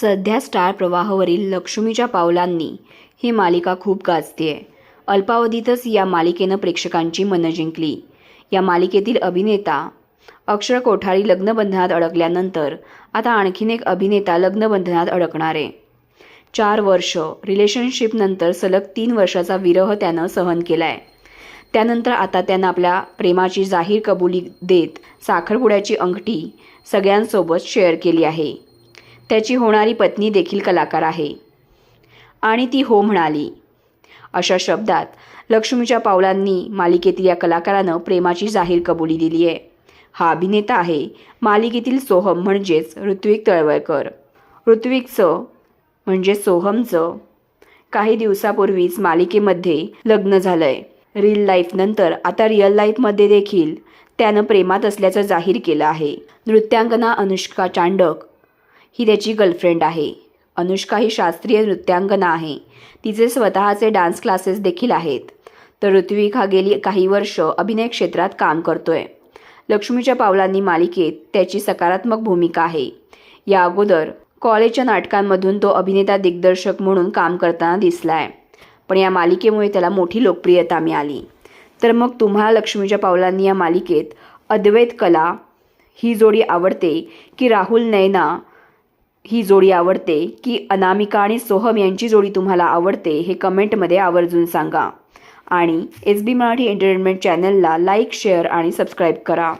सध्या स्टार प्रवाहावरील लक्ष्मीच्या पावलांनी ही मालिका खूप गाजतेय. अल्पावधीतच या मालिकेनं प्रेक्षकांची मनं जिंकली. या मालिकेतील अभिनेता अक्षर कोठारी लग्नबंधनात अडकल्यानंतर आता आणखीन एक अभिनेता लग्नबंधनात अडकणार. आहे चार वर्ष रिलेशनशिपनंतर सलग तीन वर्षाचा विरह त्यानं सहन केला आहे त्यानंतर आता त्यानं आपल्या प्रेमाची जाहीर कबुली देत साखरपुड्याची अंगठी सगळ्यांसोबत शेअर केली आहे. त्याची होणारी पत्नी देखील कलाकार आहे. आणि ती हो म्हणाली. अशा शब्दात लक्ष्मीच्या पावलांनी मालिकेतील या कलाकारानं प्रेमाची जाहीर कबुली दिली आहे. हा अभिनेता आहे. मालिकेतील सोहम म्हणजेच ऋत्विक तळवळकर. ऋत्विकचं म्हणजे सोहमचं. काही दिवसापूर्वीच मालिकेमध्ये लग्न झालंय. रील लाईफनंतर आता रिअल लाईफमध्ये देखील त्यानं प्रेमात असल्याचं जाहीर केलं आहे. नृत्यांगना अनुष्का चांडक ही त्याची गर्लफ्रेंड आहे. अनुष्का ही शास्त्रीय नृत्यांगना आहे. तिचे स्वतःचे डान्स क्लासेस देखील आहेत. तर ऋत्विक हा गेली काही वर्ष अभिनय क्षेत्रात काम करतोय. लक्ष्मीच्या पावलांनी मालिकेत त्याची सकारात्मक भूमिका आहे. या अगोदर कॉलेजच्या नाटकांमधून तो अभिनेता दिग्दर्शक म्हणून काम करताना दिसलाय. पण या मालिकेमुळे त्याला मोठी लोकप्रियता मिळाली. तर मग तुम्हाला लक्ष्मीच्या पावलांनी या मालिकेत अद्वैत कला ही जोडी आवडते की राहुल नैना ही जोडी आवडते की अनामिका आणि सोहम यांची जोडी तुम्हाला आवडते हे कमेंटमध्ये आवर्जून सांगा. आणि एस बी मराठी एंटरटेनमेंट चॅनलला लाईक शेअर आणि सबस्क्राईब करा.